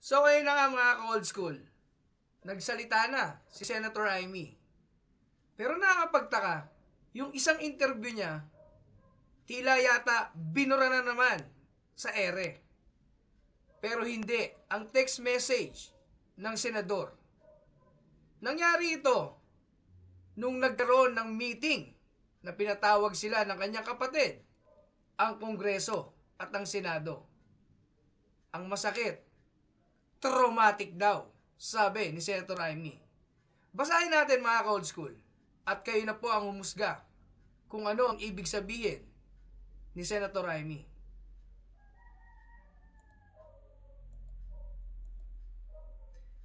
So ngayon na nga mga ka-old school, nagsalita na si Senator Amy. Pero nakakapagtaka, yung isang interview niya, tila yata binura na naman sa ere. Pero hindi, ang text message ng senador. Nangyari ito nung nagkaroon ng meeting na pinatawag sila ng kanyang kapatid, ang Kongreso at ang Senado. Ang masakit, traumatic daw, sabi ni Senator Amy. Basahin natin mga ka-old school at kayo na po ang humusga kung ano ang ibig sabihin ni Senator Amy.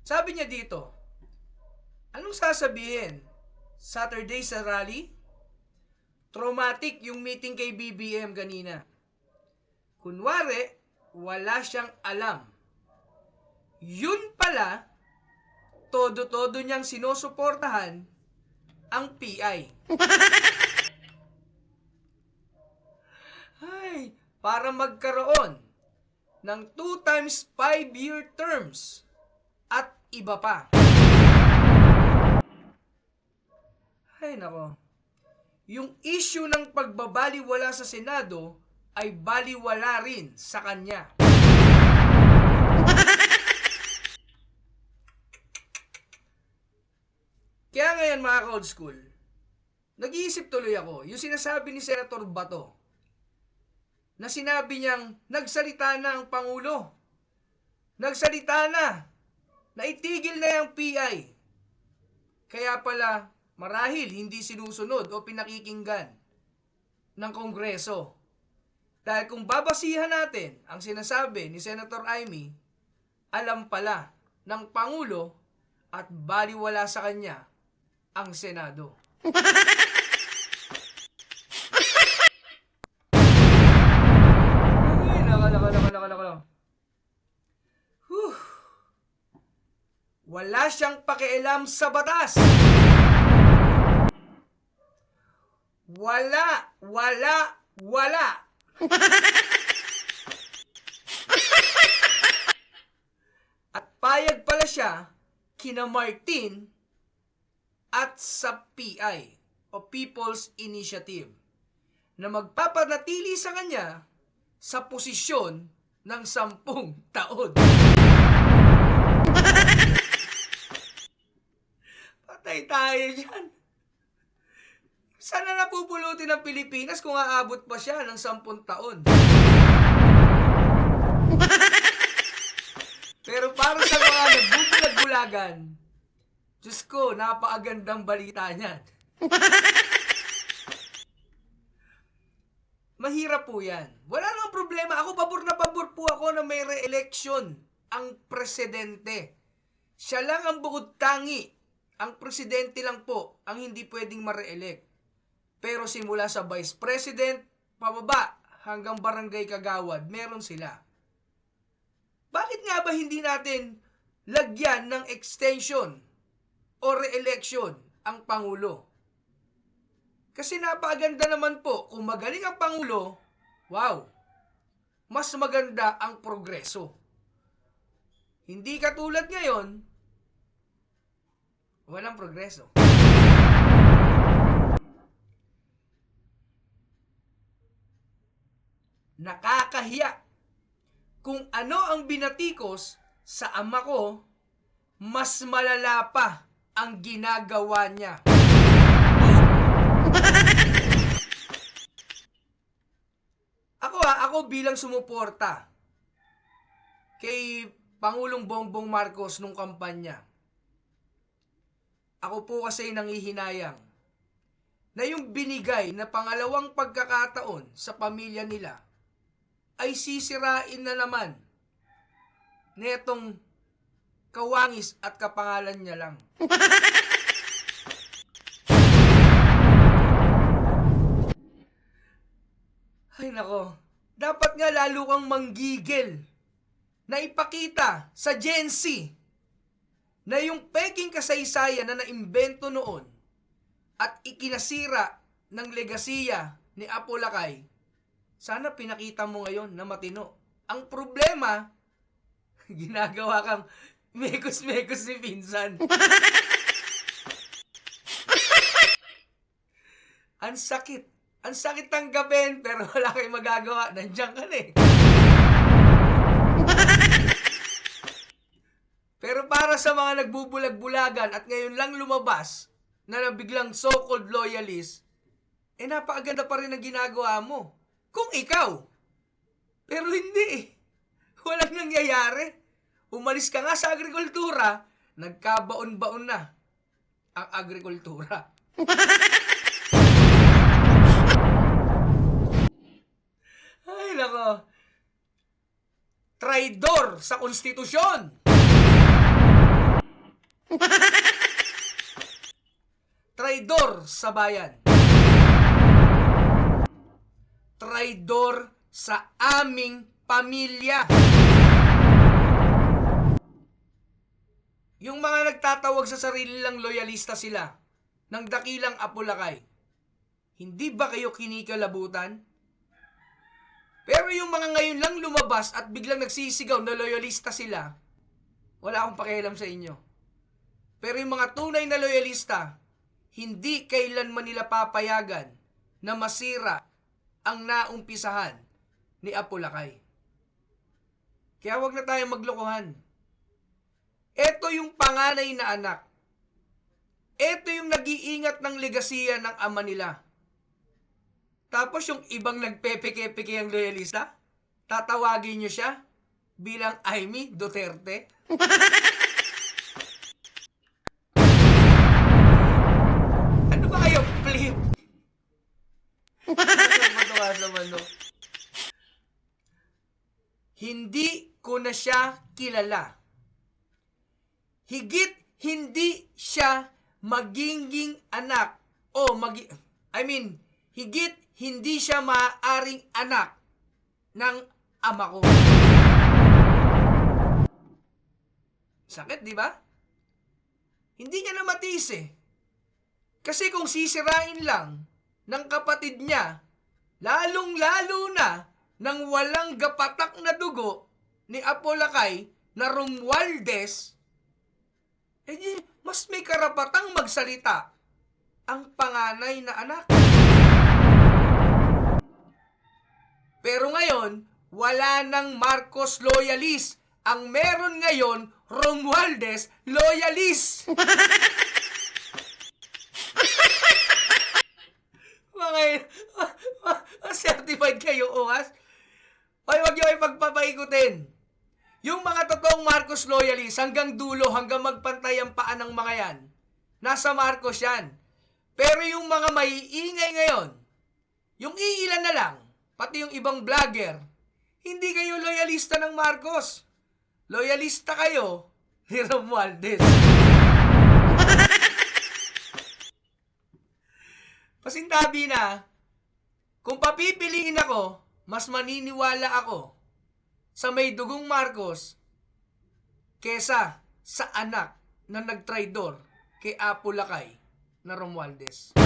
Sabi niya dito, anong sasabihin? Saturday sa rally? Traumatic yung meeting kay BBM kanina. Kunwari, wala siyang alam. Yun pala, todo-todo niyang sinusuportahan ang PI. Ay, para magkaroon ng 2 times 5 year terms at iba pa. Ay, nako. Yung issue ng pagbabaliwala sa Senado ay baliwala rin sa kanya. Ngayon mga ka-old school, nag-iisip tuloy ako, yung sinasabi ni Senator Bato, na sinabi niyang nagsalita na ang Pangulo. Nagsalita na. Naitigil na yung PI. Kaya pala, marahil hindi sinusunod o pinakikinggan ng Kongreso. Dahil kung babasihan natin ang sinasabi ni Senator Amy, alam pala ng Pangulo at baliwala sa kanya ang Senado. Ay, naka, naka, naka, naka. Wala siyang pakialam sa batas. Wala, wala, wala. At payag pala siya kina Martin at sa PI o People's Initiative na magpapanatili sa kanya sa posisyon ng sampung taon. Patay tayo dyan. Sana napupulutin ng Pilipinas kung aabot pa siya ng sampung taon. Pero para sa mga nagbubulag-bulagan, Diyos ko, napakagandang balita niyan. Mahirap po yan. Wala nang problema. Ako, pabor na pabor po ako na may re-election ang presidente. Siya lang ang bukod tangi. Ang presidente lang po ang hindi pwedeng ma-re-elect. Pero simula sa vice president, pababa hanggang barangay kagawad, meron sila. Bakit nga ba hindi natin lagyan ng extension o re-election ang Pangulo? Kasi napakaganda naman po, kung magaling ang Pangulo, wow, mas maganda ang progreso. Hindi katulad ngayon, walang progreso. Nakakahiya kung ano ang binatikos sa ama ko, mas malala pa ang ginagawa niya. Ako ha, ako bilang sumuporta kay Pangulong Bongbong Marcos nung kampanya. Ako po kasi nangihinayang na yung binigay na pangalawang pagkakataon sa pamilya nila ay sisirain na naman netong kawangis at kapangalan niya lang. Ay nako, dapat nga lalo kang manggigil na ipakita sa Gen Z na yung peking kasaysayan na naimbento noon at ikinasira ng legasiya ni Apo Lakay, sana pinakita mo ngayon na matino. Ang problema, ginagawa kang mekos-mekos ni Pinsan. Ang sakit. Ang sakit tanggapin, pero wala kayong magagawa. Nandiyan ka na eh. Pero para sa mga nagbubulag-bulagan at ngayon lang lumabas na nabiglang so-called loyalist, eh napakaganda pa rin ang ginagawa mo. Kung ikaw. Pero hindi eh. Walang nangyayari. Umalis ka nga sa agrikultura, nagkabaon-baon na ang agrikultura. Ay, nako. Traidor sa konstitusyon. Traidor sa bayan. Traidor sa aming pamilya. Yung mga nagtatawag sa sarili lang loyalista sila ng dakilang Apulakay, hindi ba kayo kinikalabutan? Pero yung mga ngayon lang lumabas at biglang nagsisigaw na loyalista sila, wala akong pakialam sa inyo. Pero yung mga tunay na loyalista, hindi kailanman nila papayagan na masira ang naumpisahan ni Apulakay. Kaya wag na tayong maglokohan. Ito yung panganay na anak. Ito yung nag-iingat ng legasiya ng ama nila. Tapos yung ibang nagpepeke-peke ang loyalista, tatawagin nyo siya bilang Amy Duterte. ano ba kayo, flip? Hindi ko na siya kilala. Higit hindi siya magiging anak o magi I mean, higit hindi siya maaaring anak ng ama ko. Sakit, di ba? Hindi niya na matiis eh. Kasi kung sisirain lang ng kapatid niya, lalong-lalo na nang walang gapatak na dugo ni Apolacay na Romualdez, eh di, mas may karapatang magsalita ang panganay na anak. Pero ngayon, wala nang Marcos loyalist. Ang meron ngayon, Romualdez loyalist. Mga, certified kayo, Oas. Hoy, wag niyo ipagpapaikutin. Yung mga totoong Marcos loyalist hanggang dulo, hanggang magpantay ang paa ng mga yan, nasa Marcos yan. Pero yung mga maiingay ngayon, yung iilan na lang, pati yung ibang vlogger, hindi kayo loyalista ng Marcos. Loyalista kayo ni Romualdez. Pasintabi na, kung papipiliin ako, mas maniniwala ako sa may dugong Marcos kesa sa anak na nagtraidor kay Apo Lakay na Romualdez.